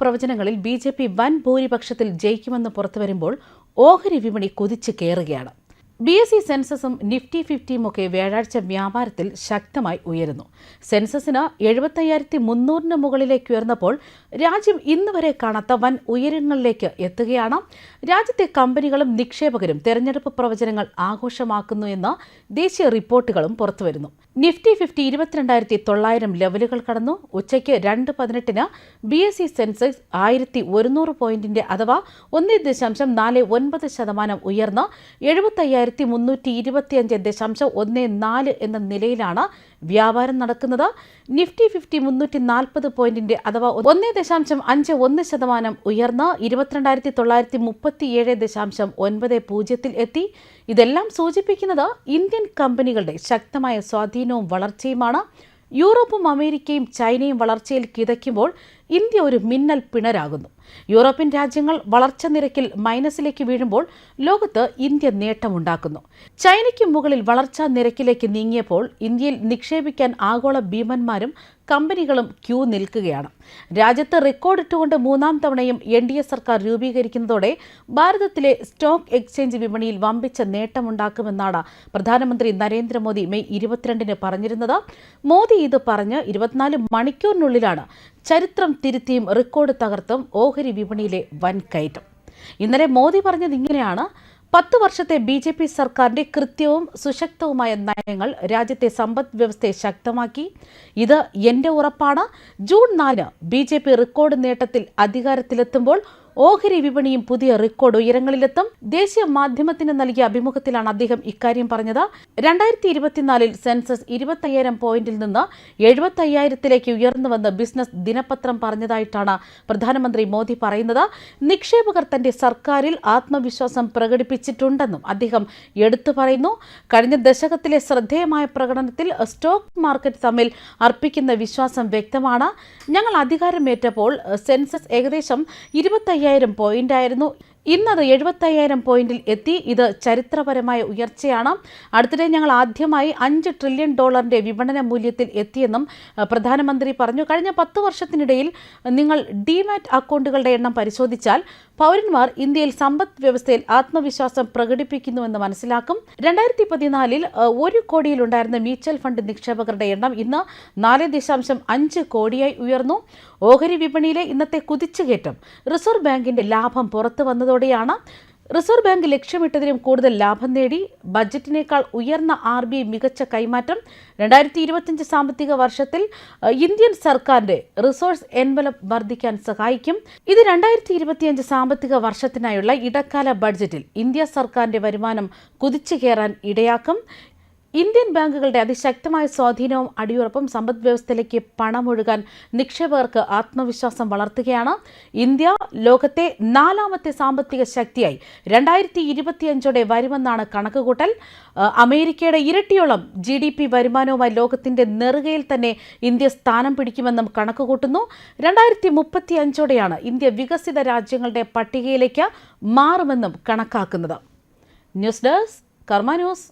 പ്രവചനങ്ങളിൽ B J P വൻ ഭൂരിപക്ഷത്തിൽ ജയിക്കുമെന്ന് പുറത്തുവരുമ്പോൾ ഓഹരി വിപണി കുതിച്ചു കയറുകയാണ്. ബി എസ് സി സെൻസസും നിഫ്റ്റി ഫിഫ്റ്റിയും ഒക്കെ വ്യാഴാഴ്ച വ്യാപാരത്തിൽ ശക്തമായി ഉയരുന്നു. സെൻസസിന് എഴുപത്തയ്യായിരത്തി മുന്നൂറിന് മുകളിലേക്ക് ഉയർന്നപ്പോൾ രാജ്യം ഇന്ന് വരെ കാണാത്ത വൻ ഉയരങ്ങളിലേക്ക് എത്തുകയാണ്. രാജ്യത്തെ കമ്പനികളും നിക്ഷേപകരും തെരഞ്ഞെടുപ്പ് പ്രവചനങ്ങൾ ആഘോഷമാക്കുന്നു എന്ന് ദേശീയ റിപ്പോർട്ടുകളും പുറത്തുവരുന്നു. നിഫ്റ്റി ഫിഫ്റ്റി ഇരുപത്തിരണ്ടായിരത്തി തൊള്ളായിരം ലെവലുകൾ കടന്നു. ഉച്ചയ്ക്ക് രണ്ട് പതിനെട്ടിന് ബി എസ് സി സെൻസെക്സ് ആയിരത്തി ഒരുന്നൂറ് പോയിന്റിന്റെ അഥവാ ഒന്ന് ദശാംശം നാല് ഒൻപത് ശതമാനം ഉയർന്ന് എഴുപത്തയ്യായിരത്തി മുന്നൂറ്റി ഇരുപത്തിയഞ്ച് ദശാംശം ഒന്ന് നാല് എന്ന നിലയിലാണ് വ്യാപാരം നടക്കുന്നത്. നിഫ്റ്റി ഫിഫ്റ്റി മുന്നൂറ്റി നാൽപ്പത് പോയിന്റിന്റെ അഥവാ ഒന്ന് ദശാംശം അഞ്ച് ഒന്ന് ശതമാനം ഉയർന്ന് ഇരുപത്തിരണ്ടായിരത്തി തൊള്ളായിരത്തി മുപ്പത്തിയേഴ് ദശാംശം ഒൻപത് പൂജ്യത്തിൽ എത്തി. ഇതെല്ലാം സൂചിപ്പിക്കുന്നത് ഇന്ത്യൻ കമ്പനികളുടെ ശക്തമായ സ്വാധീനവും വളർച്ചയുമാണ്. യൂറോപ്പും അമേരിക്കയും ചൈനയും വളർച്ചയിൽ കിതയ്ക്കുമ്പോൾ ഇന്ത്യ ഒരു മിന്നൽ പിണരാകുന്നു. യൂറോപ്യൻ രാജ്യങ്ങൾ വളർച്ച നിരക്കിൽ മൈനസിലേക്ക് വീഴുമ്പോൾ ലോകത്ത് ഇന്ത്യ നേട്ടമുണ്ടാക്കുന്നു. ചൈനയ്ക്ക് മുകളിൽ വളർച്ചാ നിരക്കിലേക്ക് നീങ്ങിയപ്പോൾ ഇന്ത്യയിൽ നിക്ഷേപിക്കാൻ ആഗോള ഭീമന്മാരും കമ്പനികളും ക്യൂ നിൽക്കുകയാണ്. രാജ്യത്ത് റെക്കോർഡിട്ടുകൊണ്ട് മൂന്നാം തവണയും എൻ ഡി എ സർക്കാർ രൂപീകരിക്കുന്നതോടെ ഭാരതത്തിലെ സ്റ്റോക്ക് എക്സ്ചേഞ്ച് വിപണിയിൽ വമ്പിച്ച നേട്ടമുണ്ടാക്കുമെന്നാണ് പ്രധാനമന്ത്രി നരേന്ദ്രമോദി മെയ് ഇരുപത്തിരണ്ടിന് പറഞ്ഞിരുന്നത്. മോദി ഇത് പറഞ്ഞ് ഇരുപത്തിനാല് മണിക്കൂറിനുള്ളിലാണ് ചരിത്രം തിരുത്തിയും റെക്കോർഡ് തകർത്തും ഓഹരി വിപണിയിലെ വൻ കയറ്റം. ഇന്നലെ മോദി പറഞ്ഞത് ഇങ്ങനെയാണ്. പത്ത് വർഷത്തെ ബി ജെ പി സർക്കാരിന്റെ കൃത്യവും സുശക്തവുമായ നയങ്ങൾ രാജ്യത്തെ സമ്പദ് വ്യവസ്ഥയെ ശക്തമാക്കി. ഇത് എന്റെ ഉറപ്പാണ്. ജൂൺ നാലിന് ബി ജെ പി റെക്കോർഡ് നേട്ടത്തിൽ അധികാരത്തിലെത്തുമ്പോൾ ഓഹരി വിപണിയും പുതിയ റെക്കോർഡ് ഉയരങ്ങളിലെത്തും. ദേശീയ മാധ്യമത്തിന് നൽകിയ അഭിമുഖത്തിലാണ് അദ്ദേഹം ഇക്കാര്യം പറഞ്ഞത്. രണ്ടായിരത്തി ഇരുപത്തിനാലിൽ സെൻസസ് ഇരുപത്തയ്യായിരം പോയിന്റിൽ നിന്ന് എഴുപത്തയ്യായിരത്തിലേക്ക് ഉയർന്നുവെന്ന് ബിസിനസ് ദിനപത്രം പറഞ്ഞതായിട്ടാണ് പ്രധാനമന്ത്രി മോദി പറയുന്നത്. നിക്ഷേപകർ തന്റെ സർക്കാരിൽ ആത്മവിശ്വാസം പ്രകടിപ്പിച്ചിട്ടുണ്ടെന്നും അദ്ദേഹം എടുത്തു പറയുന്നു. കഴിഞ്ഞ ദശകത്തിലെ ശ്രദ്ധേയമായ പ്രകടനത്തിൽ സ്റ്റോക്ക് മാർക്കറ്റ് തമ്മിൽ അർപ്പിക്കുന്ന വിശ്വാസം വ്യക്തമാണ്. ഞങ്ങൾ അധികാരമേറ്റപ്പോൾ സെൻസസ് ഏകദേശം ഇരുപത്തയ്യായിരം പോയിന്റ് ആയിരുന്നു. ഇന്നത് എഴുപത്തയ്യായിരം പോയിന്റിൽ എത്തി. ഇത് ചരിത്രപരമായ ഉയർച്ചയാണ്. അടുത്തിടെ ഞങ്ങൾ ആദ്യമായി അഞ്ച് ട്രില്യൺ ഡോളറിന്റെ വിപണന മൂല്യത്തിൽ എത്തിയെന്നും പ്രധാനമന്ത്രി പറഞ്ഞു. കഴിഞ്ഞ പത്ത് വർഷത്തിനിടയിൽ നിങ്ങൾ ഡിമാറ്റ് അക്കൗണ്ടുകളുടെ എണ്ണം പരിശോധിച്ചാൽ പൗരന്മാർ ഇന്ത്യയിൽ സമ്പദ് വ്യവസ്ഥയിൽ ആത്മവിശ്വാസം പ്രകടിപ്പിക്കുന്നുവെന്ന് മനസ്സിലാക്കും. രണ്ടായിരത്തി പതിനാലിൽ ഒരു കോടിയിലുണ്ടായിരുന്ന മ്യൂച്വൽ ഫണ്ട് നിക്ഷേപകരുടെ എണ്ണം ഇന്ന് നാല് ദശാംശം അഞ്ച് കോടിയായി ഉയർന്നു. ഓഹരി വിപണിയിലെ ഇന്നത്തെ കുതിച്ചുകയറ്റം റിസർവ് ബാങ്കിന്റെ ലാഭം പുറത്തു വന്നതോടെയാണ് റിസർവ് ബാങ്ക് ലക്ഷ്യമിട്ടതിലും കൂടുതൽ ലാഭം നേടി. ബജറ്റിനേക്കാൾ ഉയർന്ന ആർ ബി ഐ മികച്ച കൈമാറ്റം. രണ്ടായിരത്തി ഇരുപത്തിയഞ്ച് സാമ്പത്തിക വർഷത്തിൽ ഇന്ത്യൻ സർക്കാരിന്റെ റിസോഴ്സ് എൻവലപ്പ് വർദ്ധിക്കാൻ സഹായിക്കും. ഇത് രണ്ടായിരത്തി ഇരുപത്തിയഞ്ച് സാമ്പത്തിക വർഷത്തിനായുള്ള ഇടക്കാല ബഡ്ജറ്റിൽ ഇന്ത്യ സർക്കാരിന്റെ വരുമാനം കുതിച്ചു കയറാൻ ഇടയാക്കും. ഇന്ത്യൻ ബാങ്കുകളുടെ അതിശക്തമായ സ്വാധീനവും അടിയുറപ്പും സമ്പദ് വ്യവസ്ഥയിലേക്ക് പണമൊഴുകാൻ നിക്ഷേപകർക്ക് ആത്മവിശ്വാസം വളർത്തുകയാണ് ഇന്ത്യ. ലോകത്തെ നാലാമത്തെ സാമ്പത്തിക ശക്തിയായി രണ്ടായിരത്തി ഇരുപത്തിയഞ്ചോടെ വരുമെന്നാണ് കണക്കുകൂട്ടൽ. അമേരിക്കയുടെ ഇരട്ടിയോളം ജി ഡി പി വരുമാനവുമായി ലോകത്തിന്റെ നെറുകയിൽ തന്നെ ഇന്ത്യ സ്ഥാനം പിടിക്കുമെന്നും കണക്കുകൂട്ടുന്നു. രണ്ടായിരത്തി മുപ്പത്തി അഞ്ചോടെയാണ് ഇന്ത്യ വികസിത രാജ്യങ്ങളുടെ പട്ടികയിലേക്ക് മാറുമെന്നും കണക്കാക്കുന്നത്. News desk Karma news.